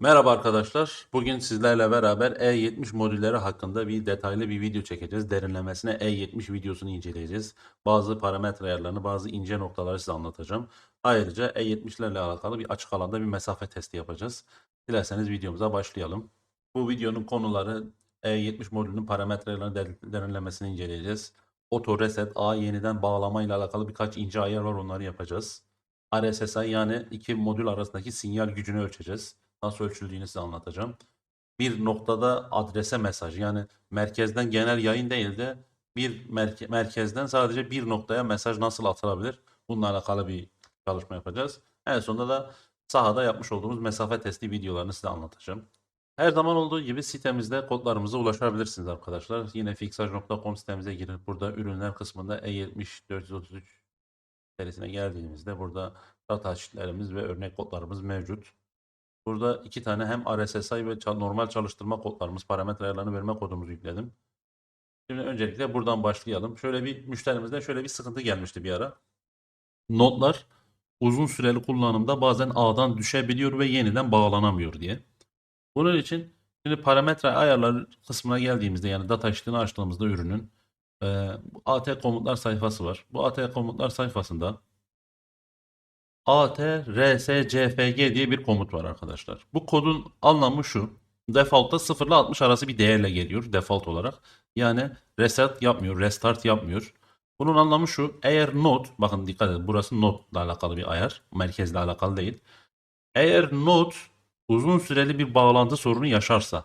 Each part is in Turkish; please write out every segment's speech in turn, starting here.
Merhaba arkadaşlar. Bugün sizlerle beraber E70 modülleri hakkında bir detaylı bir video çekeceğiz. Derinlemesine E70 videosunu inceleyeceğiz. Bazı parametre ayarlarını, bazı ince noktaları size anlatacağım. Ayrıca E70'lerle alakalı bir açık alanda bir mesafe testi yapacağız. Dilerseniz videomuza başlayalım. Bu videonun konuları E70 modülünün parametre ayarlarını der- derinlemesine inceleyeceğiz. Auto reset, A yeniden bağlama ile alakalı birkaç ince ayar var onları yapacağız. RSSI yani iki modül arasındaki sinyal gücünü ölçeceğiz nasıl ölçüldüğünü size anlatacağım. Bir noktada adrese mesaj yani merkezden genel yayın değil de bir merke- merkezden sadece bir noktaya mesaj nasıl atılabilir? Bununla alakalı bir çalışma yapacağız. En sonunda da sahada yapmış olduğumuz mesafe testi videolarını size anlatacağım. Her zaman olduğu gibi sitemizde kodlarımıza ulaşabilirsiniz arkadaşlar. Yine fixaj.com sitemize girip burada ürünler kısmında E70 433 serisine geldiğimizde burada data sheetlerimiz ve örnek kodlarımız mevcut. Burada iki tane hem RSSI ve normal çalıştırma kodlarımız, parametre ayarlarını verme kodumuzu yükledim. Şimdi öncelikle buradan başlayalım. Şöyle bir müşterimizden şöyle bir sıkıntı gelmişti bir ara. Notlar uzun süreli kullanımda bazen A'dan düşebiliyor ve yeniden bağlanamıyor diye. Bunun için şimdi parametre ayarları kısmına geldiğimizde yani data sheet'ini açtığımızda ürünün e, AT komutlar sayfası var. Bu AT komutlar sayfasında ATRSCFG diye bir komut var arkadaşlar. Bu kodun anlamı şu. Default'ta 0 ile 60 arası bir değerle geliyor default olarak. Yani reset yapmıyor, restart yapmıyor. Bunun anlamı şu. Eğer node, bakın dikkat edin burası node ile alakalı bir ayar. Merkezle alakalı değil. Eğer node uzun süreli bir bağlantı sorunu yaşarsa,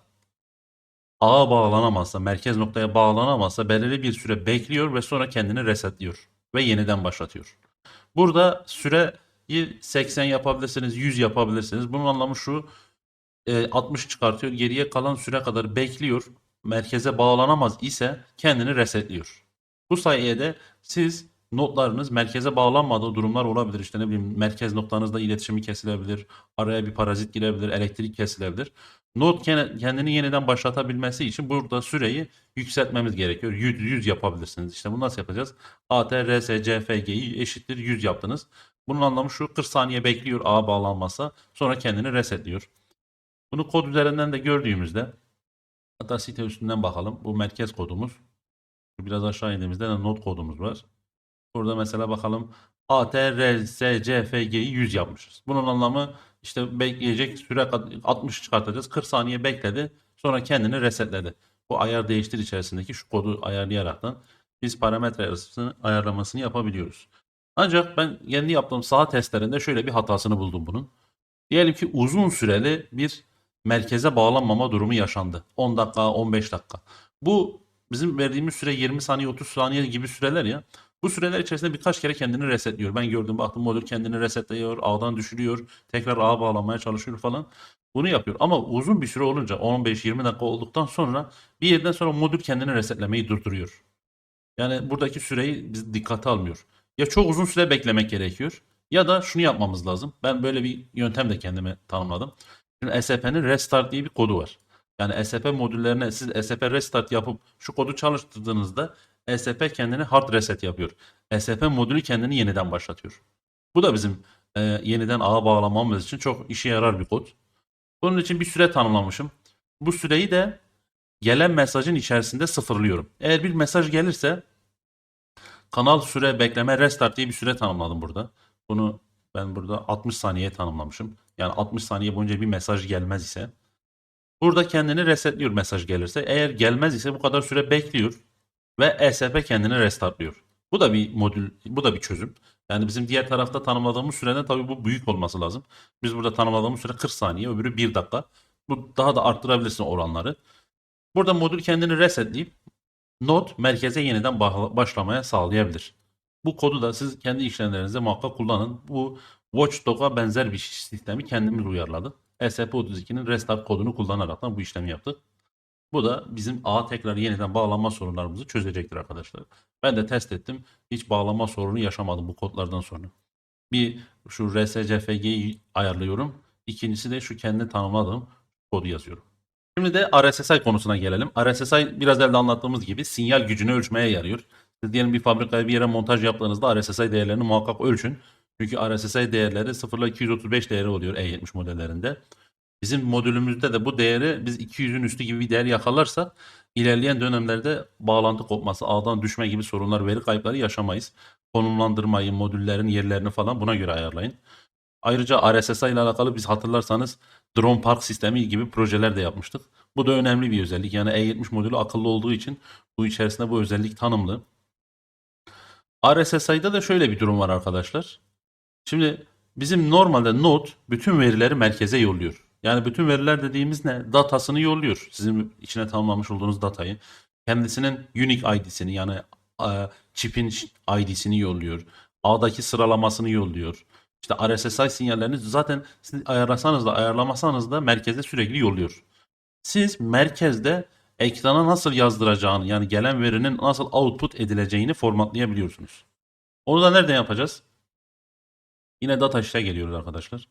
ağa bağlanamazsa, merkez noktaya bağlanamazsa belirli bir süre bekliyor ve sonra kendini resetliyor ve yeniden başlatıyor. Burada süreyi 80 yapabilirsiniz, 100 yapabilirsiniz. Bunun anlamı şu. e, 60 çıkartıyor. Geriye kalan süre kadar bekliyor. Merkeze bağlanamaz ise kendini resetliyor. Bu sayede siz notlarınız merkeze bağlanmadığı durumlar olabilir. İşte ne bileyim merkez noktanızda iletişimi kesilebilir. Araya bir parazit girebilir. Elektrik kesilebilir. Not kendini yeniden başlatabilmesi için burada süreyi yükseltmemiz gerekiyor. 100, 100 yapabilirsiniz. İşte bunu nasıl yapacağız? ATRSCFG'yi eşittir 100 yaptınız. Bunun anlamı şu 40 saniye bekliyor ağa bağlanmasa sonra kendini resetliyor. Bunu kod üzerinden de gördüğümüzde hatta site üstünden bakalım. Bu merkez kodumuz. Biraz aşağı indiğimizde de not kodumuz var. Burada mesela bakalım ATRSCFG'yi 100 yapmışız. Bunun anlamı işte bekleyecek süre kad- 60 çıkartacağız. 40 saniye bekledi. Sonra kendini resetledi. Bu ayar değiştir içerisindeki şu kodu ayarlayaraktan biz parametre arasını ayarlamasını yapabiliyoruz. Ancak ben kendi yaptığım saha testlerinde şöyle bir hatasını buldum bunun. Diyelim ki uzun süreli bir merkeze bağlanmama durumu yaşandı. 10 dakika, 15 dakika. Bu bizim verdiğimiz süre 20 saniye, 30 saniye gibi süreler ya. Bu süreler içerisinde birkaç kere kendini resetliyor. Ben gördüm baktım modül kendini resetliyor, ağdan düşürüyor, tekrar ağa bağlamaya çalışıyor falan. Bunu yapıyor. Ama uzun bir süre olunca 15-20 dakika olduktan sonra bir yerden sonra modül kendini resetlemeyi durduruyor. Yani buradaki süreyi biz dikkate almıyor. Ya çok uzun süre beklemek gerekiyor ya da şunu yapmamız lazım. Ben böyle bir yöntem de kendime tanımladım. Şimdi SAP'nin restart diye bir kodu var. Yani SAP modüllerine siz SAP restart yapıp şu kodu çalıştırdığınızda SAP kendini hard reset yapıyor. SAP modülü kendini yeniden başlatıyor. Bu da bizim e, yeniden ağa bağlamamız için çok işe yarar bir kod. Bunun için bir süre tanımlamışım. Bu süreyi de gelen mesajın içerisinde sıfırlıyorum. Eğer bir mesaj gelirse kanal süre bekleme restart diye bir süre tanımladım burada. Bunu ben burada 60 saniye tanımlamışım. Yani 60 saniye boyunca bir mesaj gelmez ise burada kendini resetliyor mesaj gelirse. Eğer gelmez ise bu kadar süre bekliyor ve ESP kendini restartlıyor. Bu da bir modül, bu da bir çözüm. Yani bizim diğer tarafta tanımladığımız süreden tabii bu büyük olması lazım. Biz burada tanımladığımız süre 40 saniye, öbürü 1 dakika. Bu daha da arttırabilirsin oranları. Burada modül kendini resetleyip node merkeze yeniden başlamaya sağlayabilir. Bu kodu da siz kendi işlemlerinizde muhakkak kullanın. Bu Watchdog'a benzer bir sistemi kendimiz uyarladık. ESP32'nin restart kodunu kullanarak bu işlemi yaptık. Bu da bizim ağa tekrar yeniden bağlanma sorunlarımızı çözecektir arkadaşlar. Ben de test ettim. Hiç bağlanma sorunu yaşamadım bu kodlardan sonra. Bir şu RSCFG'yi ayarlıyorum. İkincisi de şu kendi tanımladığım kodu yazıyorum. Şimdi de RSSI konusuna gelelim. RSSI biraz evvel anlattığımız gibi sinyal gücünü ölçmeye yarıyor. Siz diyelim bir fabrikaya bir yere montaj yaptığınızda RSSI değerlerini muhakkak ölçün. Çünkü RSSI değerleri 0 ile 235 değeri oluyor E70 modellerinde. Bizim modülümüzde de bu değeri biz 200'ün üstü gibi bir değer yakalarsak ilerleyen dönemlerde bağlantı kopması, ağdan düşme gibi sorunlar, veri kayıpları yaşamayız. Konumlandırmayı, modüllerin yerlerini falan buna göre ayarlayın. Ayrıca RSSI ile alakalı biz hatırlarsanız drone park sistemi gibi projeler de yapmıştık. Bu da önemli bir özellik. Yani E70 modülü akıllı olduğu için bu içerisinde bu özellik tanımlı. RSSI'da da şöyle bir durum var arkadaşlar. Şimdi bizim normalde Node bütün verileri merkeze yolluyor. Yani bütün veriler dediğimiz ne? Datasını yolluyor. Sizin içine tanımlamış olduğunuz datayı. Kendisinin unique ID'sini yani e, çipin ID'sini yolluyor. Ağdaki sıralamasını yolluyor. İşte RSSI sinyallerini zaten siz ayarlasanız da ayarlamasanız da merkeze sürekli yolluyor. Siz merkezde ekrana nasıl yazdıracağını yani gelen verinin nasıl output edileceğini formatlayabiliyorsunuz. Onu da nereden yapacağız? Yine data işe geliyoruz arkadaşlar.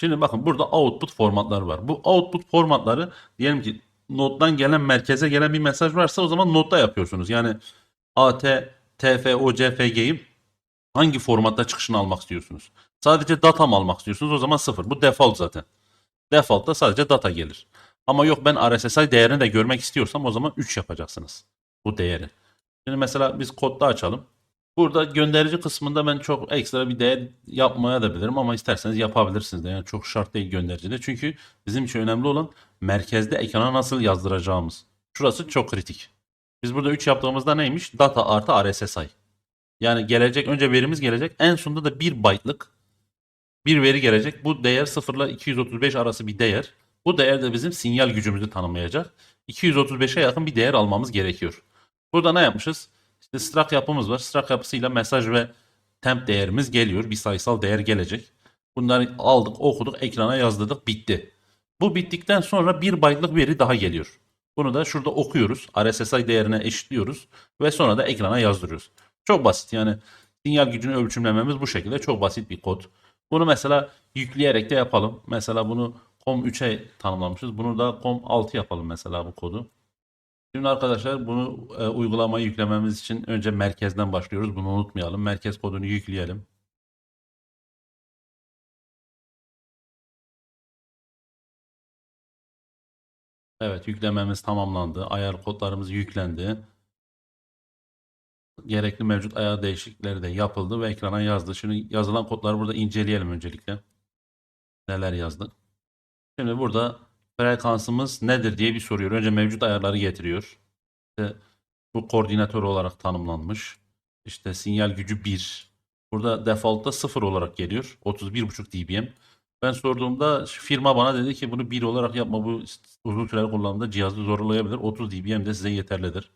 Şimdi bakın burada output formatlar var. Bu output formatları diyelim ki notdan gelen merkeze gelen bir mesaj varsa o zaman notta yapıyorsunuz. Yani AT, TF, OCFG'yi hangi formatta çıkışını almak istiyorsunuz? Sadece data mı almak istiyorsunuz? O zaman sıfır. Bu default zaten. Default'ta sadece data gelir. Ama yok ben RSSI değerini de görmek istiyorsam o zaman 3 yapacaksınız bu değeri. Şimdi mesela biz kodda açalım. Burada gönderici kısmında ben çok ekstra bir değer yapmaya da bilirim ama isterseniz yapabilirsiniz de. Yani çok şart değil göndericide. Çünkü bizim için önemli olan merkezde ekrana nasıl yazdıracağımız. Şurası çok kritik. Biz burada 3 yaptığımızda neymiş? Data artı RSSI. Yani gelecek önce verimiz gelecek. En sonunda da 1 byte'lık bir veri gelecek. Bu değer 0 ile 235 arası bir değer. Bu değer de bizim sinyal gücümüzü tanımlayacak. 235'e yakın bir değer almamız gerekiyor. Burada ne yapmışız? İşte struct yapımız var. Struct yapısıyla mesaj ve temp değerimiz geliyor. Bir sayısal değer gelecek. Bunları aldık, okuduk, ekrana yazdırdık, bitti. Bu bittikten sonra bir byte'lık veri daha geliyor. Bunu da şurada okuyoruz. RSSI değerine eşitliyoruz ve sonra da ekrana yazdırıyoruz. Çok basit yani sinyal gücünü ölçümlememiz bu şekilde. Çok basit bir kod. Bunu mesela yükleyerek de yapalım. Mesela bunu COM3'e tanımlamışız. Bunu da COM6 yapalım mesela bu kodu. Şimdi arkadaşlar bunu e, uygulamayı yüklememiz için önce merkezden başlıyoruz. Bunu unutmayalım. Merkez kodunu yükleyelim. Evet yüklememiz tamamlandı. Ayar kodlarımız yüklendi. Gerekli mevcut ayar değişiklikleri de yapıldı ve ekrana yazdı. Şimdi yazılan kodları burada inceleyelim öncelikle. Neler yazdık. Şimdi burada frekansımız nedir diye bir soruyor. Önce mevcut ayarları getiriyor. İşte bu koordinatör olarak tanımlanmış. İşte sinyal gücü 1. Burada default'ta 0 olarak geliyor. 31.5 dBm. Ben sorduğumda firma bana dedi ki bunu 1 olarak yapma. Bu uzun süreli kullanımda cihazı zorlayabilir. 30 dBm de size yeterlidir.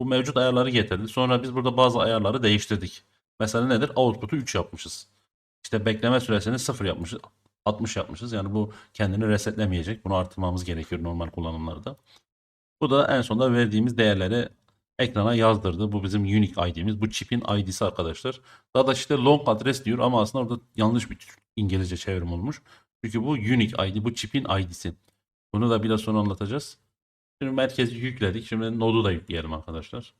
Bu mevcut ayarları getirdi. Sonra biz burada bazı ayarları değiştirdik. Mesela nedir? Output'u 3 yapmışız. İşte bekleme süresini 0 yapmışız. 60 yapmışız. Yani bu kendini resetlemeyecek. Bunu artırmamız gerekiyor normal kullanımlarda. Bu da en sonunda verdiğimiz değerleri ekrana yazdırdı. Bu bizim unique ID'miz. Bu chip'in ID'si arkadaşlar. Daha da işte long address diyor ama aslında orada yanlış bir İngilizce çevrim olmuş. Çünkü bu unique ID. Bu chip'in ID'si. Bunu da biraz sonra anlatacağız. Şimdi merkezi yükledik. Şimdi node'u da yükleyelim arkadaşlar.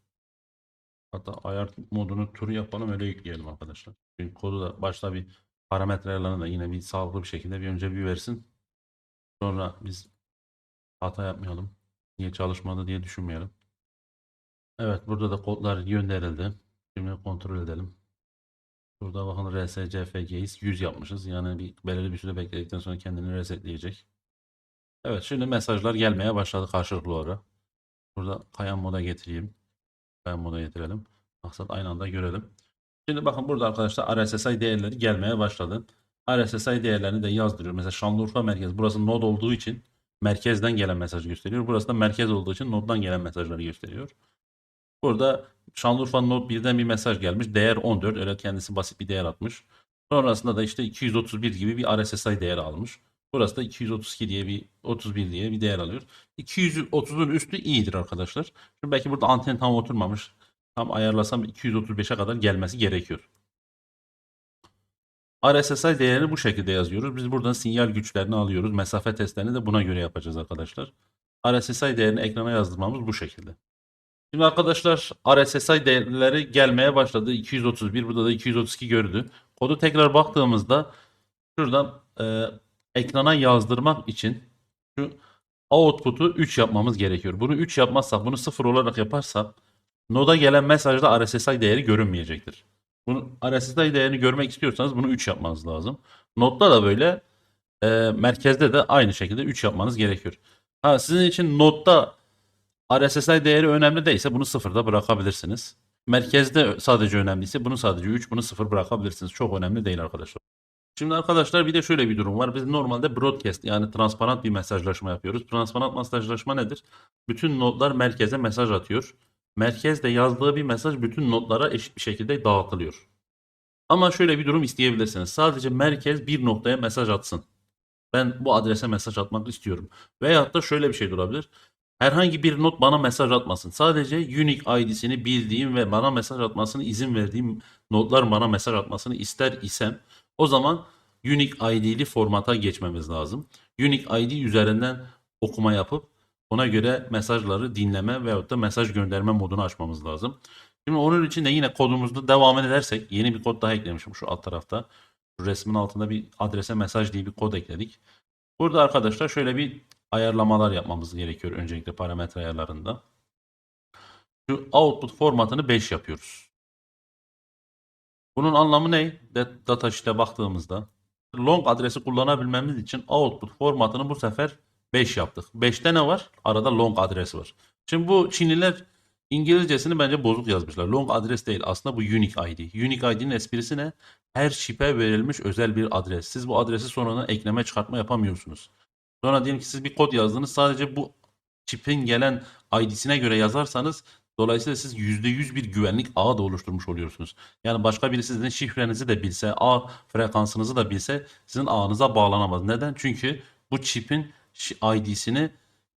Hatta ayar modunu turu yapalım öyle yükleyelim arkadaşlar. Çünkü kodu da başta bir parametre ayarlarını da yine bir sağlıklı bir şekilde bir önce bir versin. Sonra biz hata yapmayalım. Niye çalışmadı diye düşünmeyelim. Evet burada da kodlar gönderildi. Şimdi kontrol edelim. Burada bakın RSCFG'yiz. 100 yapmışız. Yani bir belirli bir süre bekledikten sonra kendini resetleyecek. Evet şimdi mesajlar gelmeye başladı karşılıklı olarak. Burada kayan moda getireyim. Kayan moda getirelim. Maksat aynı anda görelim. Şimdi bakın burada arkadaşlar RSSI değerleri gelmeye başladı. RSSI değerlerini de yazdırıyor. Mesela Şanlıurfa merkez. Burası node olduğu için merkezden gelen mesaj gösteriyor. Burası da merkez olduğu için noddan gelen mesajları gösteriyor. Burada Şanlıurfa Node 1'den bir mesaj gelmiş. Değer 14. Öyle kendisi basit bir değer atmış. Sonrasında da işte 231 gibi bir RSSI değeri almış. Burası da 232 diye bir 31 diye bir değer alıyor. 230'un üstü iyidir arkadaşlar. Şimdi belki burada anten tam oturmamış. Tam ayarlasam 235'e kadar gelmesi gerekiyor. RSSI değerini bu şekilde yazıyoruz. Biz buradan sinyal güçlerini alıyoruz. Mesafe testlerini de buna göre yapacağız arkadaşlar. RSSI değerini ekrana yazdırmamız bu şekilde. Şimdi arkadaşlar RSSI değerleri gelmeye başladı. 231 burada da 232 gördü. Kodu tekrar baktığımızda şuradan e, ekrana yazdırmak için şu output'u 3 yapmamız gerekiyor. Bunu 3 yapmazsak, bunu 0 olarak yaparsak noda gelen mesajda RSSI değeri görünmeyecektir. Bunu RSSI değerini görmek istiyorsanız bunu 3 yapmanız lazım. Notda da böyle e, merkezde de aynı şekilde 3 yapmanız gerekiyor. Ha sizin için notta RSSI değeri önemli değilse bunu sıfırda bırakabilirsiniz. Merkezde sadece önemliyse bunu sadece 3, bunu 0 bırakabilirsiniz. Çok önemli değil arkadaşlar. Şimdi arkadaşlar bir de şöyle bir durum var. Biz normalde broadcast yani transparent bir mesajlaşma yapıyoruz. Transparent mesajlaşma nedir? Bütün notlar merkeze mesaj atıyor. Merkezde yazdığı bir mesaj bütün notlara eşit bir şekilde dağıtılıyor. Ama şöyle bir durum isteyebilirsiniz. Sadece merkez bir noktaya mesaj atsın. Ben bu adrese mesaj atmak istiyorum. Veyahut da şöyle bir şey de olabilir. Herhangi bir not bana mesaj atmasın. Sadece unique ID'sini bildiğim ve bana mesaj atmasını izin verdiğim notlar bana mesaj atmasını ister isem o zaman unique ID'li formata geçmemiz lazım. Unique ID üzerinden okuma yapıp ona göre mesajları dinleme veyahut da mesaj gönderme modunu açmamız lazım. Şimdi onun için de yine kodumuzda devam edersek yeni bir kod daha eklemişim şu alt tarafta. Şu resmin altında bir adrese mesaj diye bir kod ekledik. Burada arkadaşlar şöyle bir ayarlamalar yapmamız gerekiyor öncelikle parametre ayarlarında. Şu output formatını 5 yapıyoruz. Bunun anlamı ne? Data sheet'e baktığımızda long adresi kullanabilmemiz için output formatını bu sefer 5 yaptık. 5'te ne var? Arada long adresi var. Şimdi bu Çinliler İngilizcesini bence bozuk yazmışlar. Long adres değil. Aslında bu unique ID. Unique ID'nin esprisi ne? Her şipe verilmiş özel bir adres. Siz bu adresi sonradan ekleme çıkartma yapamıyorsunuz. Sonra diyelim ki siz bir kod yazdınız. Sadece bu çipin gelen ID'sine göre yazarsanız dolayısıyla siz %100 bir güvenlik ağı da oluşturmuş oluyorsunuz. Yani başka biri sizin şifrenizi de bilse, ağ frekansınızı da bilse sizin ağınıza bağlanamaz. Neden? Çünkü bu çipin ID'sini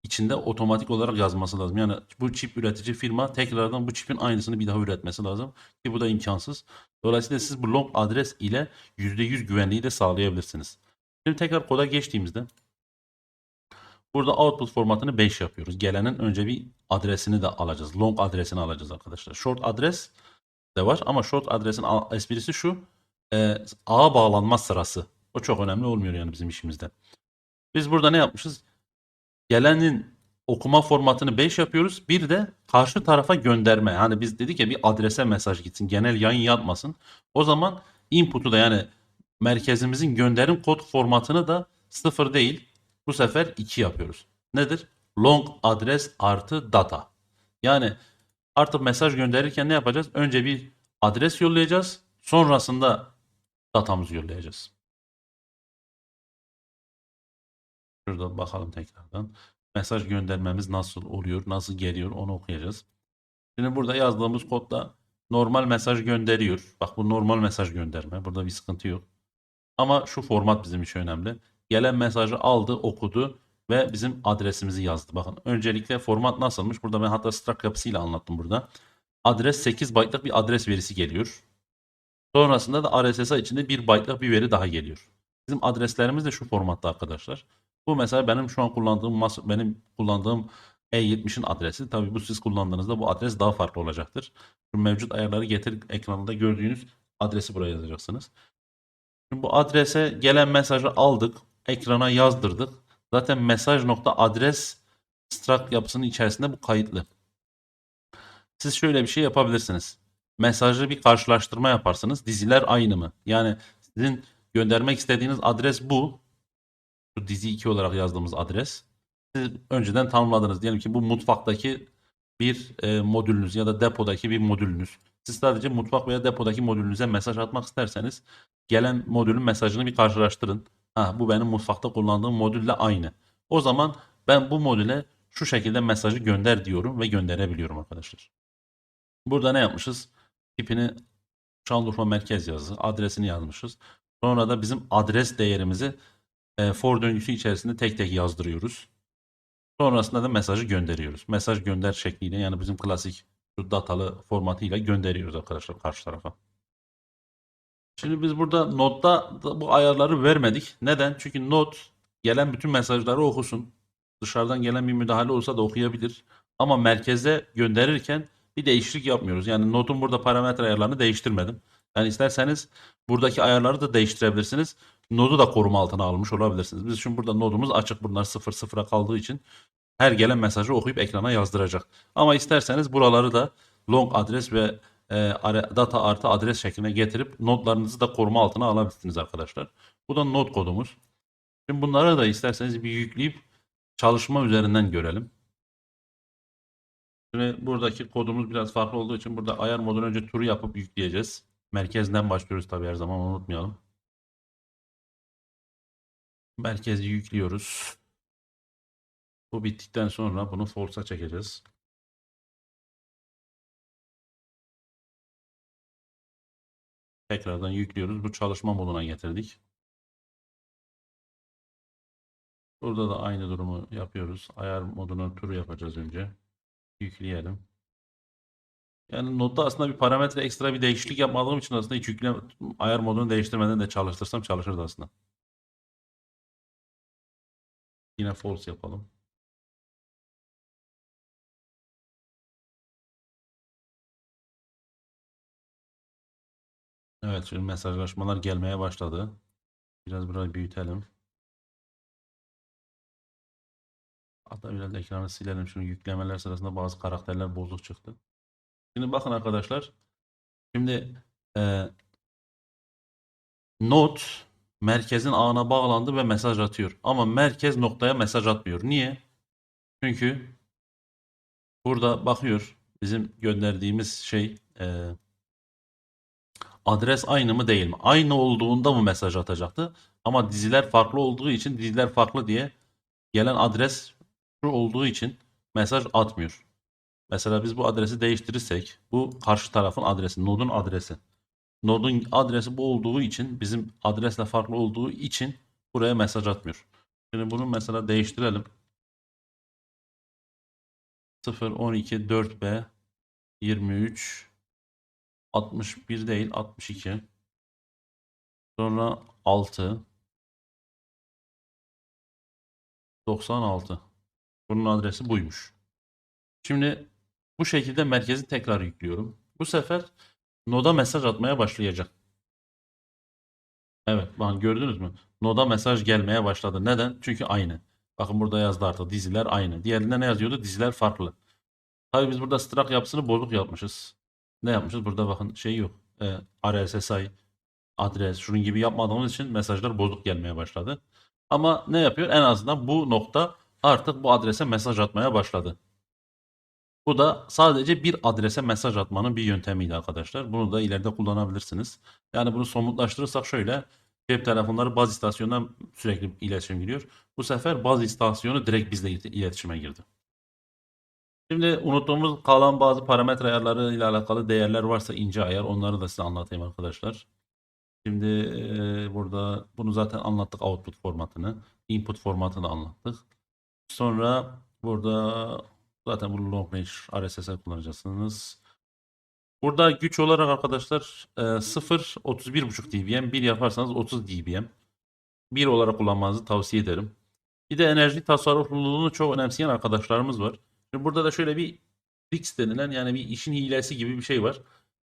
içinde otomatik olarak yazması lazım. Yani bu çip üretici firma tekrardan bu çipin aynısını bir daha üretmesi lazım. Ki bu da imkansız. Dolayısıyla siz bu long adres ile %100 güvenliği de sağlayabilirsiniz. Şimdi tekrar koda geçtiğimizde Burada output formatını 5 yapıyoruz. Gelenin önce bir adresini de alacağız. Long adresini alacağız arkadaşlar. Short adres de var ama short adresin esprisi şu. E, ağa bağlanma sırası. O çok önemli olmuyor yani bizim işimizde. Biz burada ne yapmışız? Gelenin okuma formatını 5 yapıyoruz. Bir de karşı tarafa gönderme. Hani biz dedik ya bir adrese mesaj gitsin. Genel yayın yapmasın. O zaman input'u da yani merkezimizin gönderim kod formatını da 0 değil bu sefer 2 yapıyoruz. Nedir? Long adres artı data. Yani artık mesaj gönderirken ne yapacağız? Önce bir adres yollayacağız. Sonrasında datamızı yollayacağız. Şurada bakalım tekrardan. Mesaj göndermemiz nasıl oluyor, nasıl geliyor onu okuyacağız. Şimdi burada yazdığımız kodda normal mesaj gönderiyor. Bak bu normal mesaj gönderme. Burada bir sıkıntı yok. Ama şu format bizim için önemli. Gelen mesajı aldı, okudu ve bizim adresimizi yazdı. Bakın öncelikle format nasılmış? Burada ben hatta struct yapısıyla anlattım burada. Adres 8 byte'lık bir adres verisi geliyor. Sonrasında da RSS'i içinde 1 byte'lık bir veri daha geliyor. Bizim adreslerimiz de şu formatta arkadaşlar. Bu mesela benim şu an kullandığım benim kullandığım E70'in adresi. Tabii bu siz kullandığınızda bu adres daha farklı olacaktır. Şu mevcut ayarları getir ekranında gördüğünüz adresi buraya yazacaksınız. Şimdi bu adrese gelen mesajı aldık, ekrana yazdırdık. Zaten mesaj nokta adres struct yapısının içerisinde bu kayıtlı. Siz şöyle bir şey yapabilirsiniz. Mesajı bir karşılaştırma yaparsınız. Diziler aynı mı? Yani sizin göndermek istediğiniz adres bu. Şu dizi 2 olarak yazdığımız adres. Siz önceden tanımladınız. Diyelim ki bu mutfaktaki bir e, modülünüz ya da depodaki bir modülünüz. Siz sadece mutfak veya depodaki modülünüze mesaj atmak isterseniz gelen modülün mesajını bir karşılaştırın. Ha, bu benim mutfakta kullandığım modülle aynı. O zaman ben bu modüle şu şekilde mesajı gönder diyorum ve gönderebiliyorum arkadaşlar. Burada ne yapmışız? Tipini Şanlıurfa merkez yazı, adresini yazmışız. Sonra da bizim adres değerimizi e, for döngüsü içerisinde tek tek yazdırıyoruz. Sonrasında da mesajı gönderiyoruz. Mesaj gönder şekliyle yani bizim klasik datalı formatıyla gönderiyoruz arkadaşlar karşı tarafa. Şimdi biz burada notta bu ayarları vermedik. Neden? Çünkü not gelen bütün mesajları okusun. Dışarıdan gelen bir müdahale olsa da okuyabilir. Ama merkeze gönderirken bir değişiklik yapmıyoruz. Yani notun burada parametre ayarlarını değiştirmedim. Yani isterseniz buradaki ayarları da değiştirebilirsiniz. nodu da koruma altına almış olabilirsiniz. Biz şimdi burada nodumuz açık. Bunlar 0 sıfıra kaldığı için her gelen mesajı okuyup ekrana yazdıracak. Ama isterseniz buraları da long adres ve data artı adres şekline getirip notlarınızı da koruma altına alabilirsiniz arkadaşlar. Bu da not kodumuz. Şimdi bunları da isterseniz bir yükleyip çalışma üzerinden görelim. Şimdi buradaki kodumuz biraz farklı olduğu için burada ayar modunu önce turu yapıp yükleyeceğiz. Merkezden başlıyoruz tabii her zaman unutmayalım. Merkezi yüklüyoruz. Bu bittikten sonra bunu force'a çekeceğiz. Tekrardan yüklüyoruz. Bu çalışma moduna getirdik. Burada da aynı durumu yapıyoruz. Ayar modunu turu yapacağız önce. Yükleyelim. Yani notta aslında bir parametre ekstra bir değişiklik yapmadığım için aslında hiç yükle ayar modunu değiştirmeden de çalıştırsam çalışırdı aslında. Yine false yapalım. Evet şimdi mesajlaşmalar gelmeye başladı. Biraz burayı büyütelim. Hatta biraz ekranı silelim. Şimdi yüklemeler sırasında bazı karakterler bozuk çıktı. Şimdi bakın arkadaşlar. Şimdi e, not merkezin ağına bağlandı ve mesaj atıyor. Ama merkez noktaya mesaj atmıyor. Niye? Çünkü burada bakıyor bizim gönderdiğimiz şey e, adres aynı mı değil mi? Aynı olduğunda mı mesaj atacaktı? Ama diziler farklı olduğu için diziler farklı diye gelen adres şu olduğu için mesaj atmıyor. Mesela biz bu adresi değiştirirsek bu karşı tarafın adresi, nodun adresi. Nodun adresi bu olduğu için bizim adresle farklı olduğu için buraya mesaj atmıyor. Şimdi bunu mesela değiştirelim. 0 12 4B 23 61 değil 62 sonra 6 96 bunun adresi buymuş. Şimdi bu şekilde merkezi tekrar yüklüyorum. Bu sefer Noda mesaj atmaya başlayacak. Evet, bakın gördünüz mü? Noda mesaj gelmeye başladı. Neden? Çünkü aynı. Bakın burada yazdı artık diziler aynı. Diğerinde ne yazıyordu? Diziler farklı. Tabii biz burada struct yapısını bozuk yapmışız. Ne yapmışız? Burada bakın şey yok. E, RSSI, adres, şunun gibi yapmadığımız için mesajlar bozuk gelmeye başladı. Ama ne yapıyor? En azından bu nokta artık bu adrese mesaj atmaya başladı. Bu da sadece bir adrese mesaj atmanın bir yöntemiydi arkadaşlar. Bunu da ileride kullanabilirsiniz. Yani bunu somutlaştırırsak şöyle. Cep telefonları baz istasyonundan sürekli iletişim giriyor. Bu sefer baz istasyonu direkt bizle il- iletişime girdi. Şimdi unuttuğumuz kalan bazı parametre ayarları ile alakalı değerler varsa ince ayar onları da size anlatayım arkadaşlar. Şimdi burada bunu zaten anlattık output formatını. Input formatını anlattık. Sonra burada zaten bu long range RSS'i kullanacaksınız. Burada güç olarak arkadaşlar e, 0 31.5 dBm 1 yaparsanız 30 dBm 1 olarak kullanmanızı tavsiye ederim. Bir de enerji tasarrufluluğunu çok önemseyen arkadaşlarımız var. Burada da şöyle bir fix denilen yani bir işin hilesi gibi bir şey var.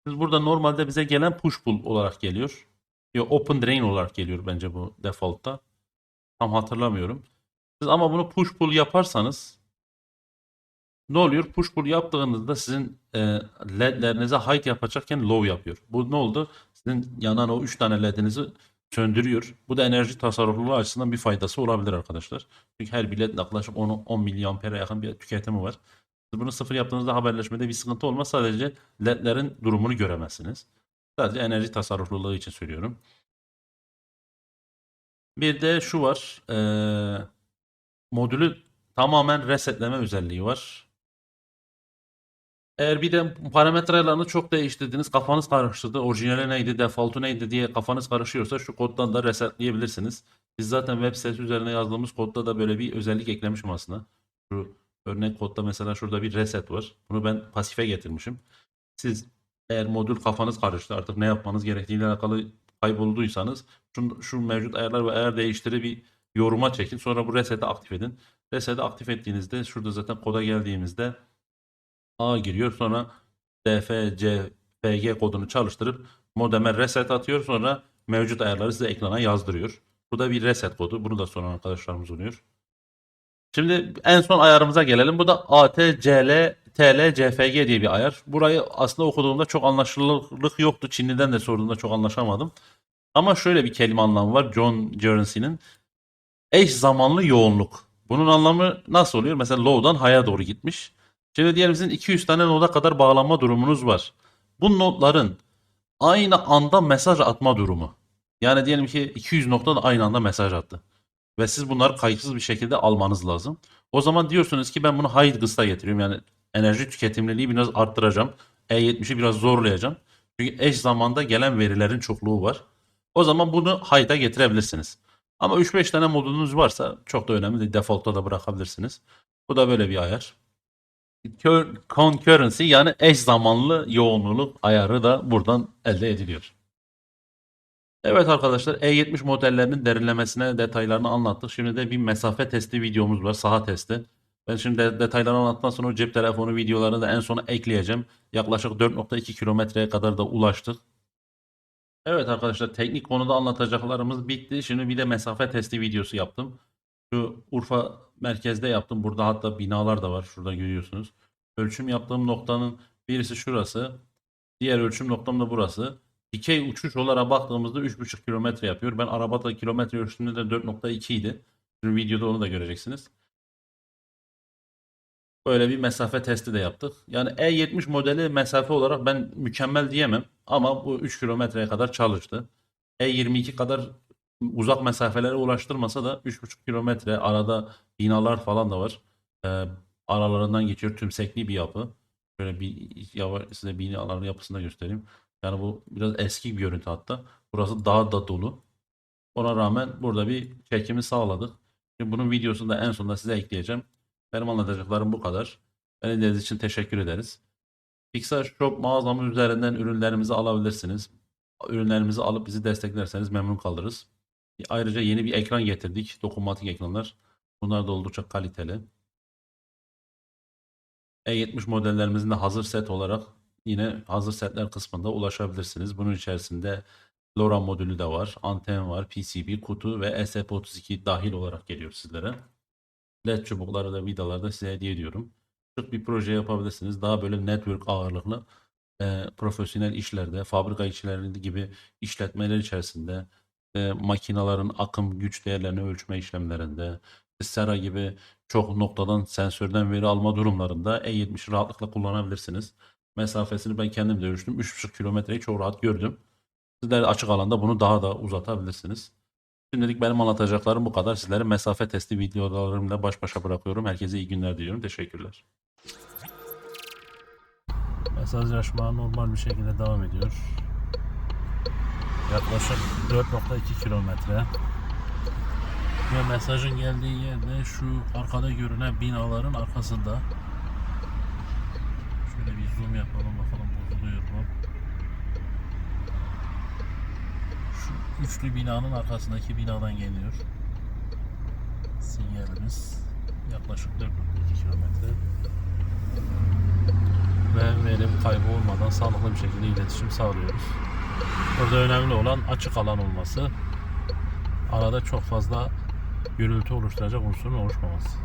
Biz burada normalde bize gelen push pull olarak geliyor. Yo, open drain olarak geliyor bence bu default'ta. Tam hatırlamıyorum. Siz ama bunu push pull yaparsanız ne oluyor? Push pull yaptığınızda sizin e, ledlerinize height yapacakken low yapıyor. Bu ne oldu? Sizin yanan o 3 tane ledinizi söndürüyor. Bu da enerji tasarrufluluğu açısından bir faydası olabilir arkadaşlar. Çünkü her bir led yaklaşık 10, 10 miliampere yakın bir tüketimi var. Bunu sıfır yaptığınızda haberleşmede bir sıkıntı olmaz. Sadece ledlerin durumunu göremezsiniz. Sadece enerji tasarrufluluğu için söylüyorum. Bir de şu var. Ee, modülü tamamen resetleme özelliği var. Eğer bir de parametrelerini çok değiştirdiniz, kafanız karıştırdı, orijinali neydi, default'u neydi diye kafanız karışıyorsa şu koddan da resetleyebilirsiniz. Biz zaten web sitesi üzerine yazdığımız kodda da böyle bir özellik eklemişim aslında. Şu örnek kodda mesela şurada bir reset var. Bunu ben pasife getirmişim. Siz eğer modül kafanız karıştı artık ne yapmanız gerektiğiyle alakalı kaybolduysanız şu, şu mevcut ayarlar ve ayar değiştiri bir yoruma çekin. Sonra bu reset'i aktif edin. Reset'i aktif ettiğinizde şurada zaten koda geldiğimizde A giriyor. Sonra DFCFG kodunu çalıştırıp modeme reset atıyor. Sonra mevcut ayarları size ekrana yazdırıyor. Bu da bir reset kodu. Bunu da soran arkadaşlarımız oluyor. Şimdi en son ayarımıza gelelim. Bu da ATCL TL CFG diye bir ayar. Burayı aslında okuduğumda çok anlaşılırlık yoktu. Çinliden de sorduğumda çok anlaşamadım. Ama şöyle bir kelime anlamı var John Guernsey'nin. Eş zamanlı yoğunluk. Bunun anlamı nasıl oluyor? Mesela low'dan high'a doğru gitmiş. Şimdi diyelim sizin 200 tane noda kadar bağlanma durumunuz var. Bu notların aynı anda mesaj atma durumu. Yani diyelim ki 200 nokta da aynı anda mesaj attı. Ve siz bunları kayıtsız bir şekilde almanız lazım. O zaman diyorsunuz ki ben bunu high gısta getiriyorum. Yani enerji tüketimliliği biraz arttıracağım. E70'i biraz zorlayacağım. Çünkü eş zamanda gelen verilerin çokluğu var. O zaman bunu high'da getirebilirsiniz. Ama 3-5 tane modunuz varsa çok da önemli değil. Default'ta da bırakabilirsiniz. Bu da böyle bir ayar. Cur- Concurrency yani eş zamanlı yoğunluluk ayarı da buradan elde ediliyor. Evet arkadaşlar E70 modellerinin derinlemesine detaylarını anlattık. Şimdi de bir mesafe testi videomuz var. Saha testi. Ben şimdi de- detaylarını anlattıktan sonra cep telefonu videolarını da en sona ekleyeceğim. Yaklaşık 4.2 kilometreye kadar da ulaştık. Evet arkadaşlar teknik konuda anlatacaklarımız bitti. Şimdi bir de mesafe testi videosu yaptım. Şu Urfa merkezde yaptım. Burada hatta binalar da var. Şurada görüyorsunuz. Ölçüm yaptığım noktanın birisi şurası. Diğer ölçüm noktam da burası. Dikey uçuş olarak baktığımızda 3,5 kilometre yapıyor. Ben arabada kilometre ölçtüğümde de 4.2 idi. Şimdi videoda onu da göreceksiniz. Böyle bir mesafe testi de yaptık. Yani E70 modeli mesafe olarak ben mükemmel diyemem. Ama bu 3 kilometreye kadar çalıştı. E22 kadar uzak mesafelere ulaştırmasa da 3,5 kilometre arada binalar falan da var. Ee, aralarından geçiyor tümsekli bir yapı. Şöyle bir yavaş size binaların yapısını da göstereyim. Yani bu biraz eski bir görüntü hatta. Burası daha da dolu. Ona rağmen burada bir çekimi sağladık. Şimdi bunun videosunu da en sonunda size ekleyeceğim. Benim anlatacaklarım bu kadar. Beni dinlediğiniz için teşekkür ederiz. Pixar Shop mağazamız üzerinden ürünlerimizi alabilirsiniz. Ürünlerimizi alıp bizi desteklerseniz memnun kalırız. Ayrıca yeni bir ekran getirdik. Dokunmatik ekranlar. Bunlar da oldukça kaliteli. E70 modellerimizin de hazır set olarak yine hazır setler kısmında ulaşabilirsiniz. Bunun içerisinde LoRa modülü de var. Anten var, PCB, kutu ve SF32 dahil olarak geliyor sizlere. LED çubukları da vidaları da size hediye ediyorum. Şık bir proje yapabilirsiniz. Daha böyle network ağırlıklı e, profesyonel işlerde, fabrika işlerinde gibi işletmeler içerisinde e, makinaların akım güç değerlerini ölçme işlemlerinde Sera gibi çok noktadan sensörden veri alma durumlarında E70'i rahatlıkla kullanabilirsiniz. Mesafesini ben kendim de ölçtüm. 3,5 kilometreyi çok rahat gördüm. Sizler açık alanda bunu daha da uzatabilirsiniz. Şimdilik benim anlatacaklarım bu kadar. Sizleri mesafe testi videolarımla baş başa bırakıyorum. Herkese iyi günler diliyorum. Teşekkürler. Mesajlaşma normal bir şekilde devam ediyor. Yaklaşık 4.2 kilometre. Ve mesajın geldiği yerde şu arkada görünen binaların arkasında. Şöyle bir zoom yapalım bakalım bozuluyor mu? Şu üçlü binanın arkasındaki binadan geliyor. Sinyalimiz yaklaşık 4.2 kilometre. Ve verim kaybı olmadan sağlıklı bir şekilde iletişim sağlıyoruz. Burada önemli olan açık alan olması. Arada çok fazla gürültü oluşturacak unsurun oluşmaması.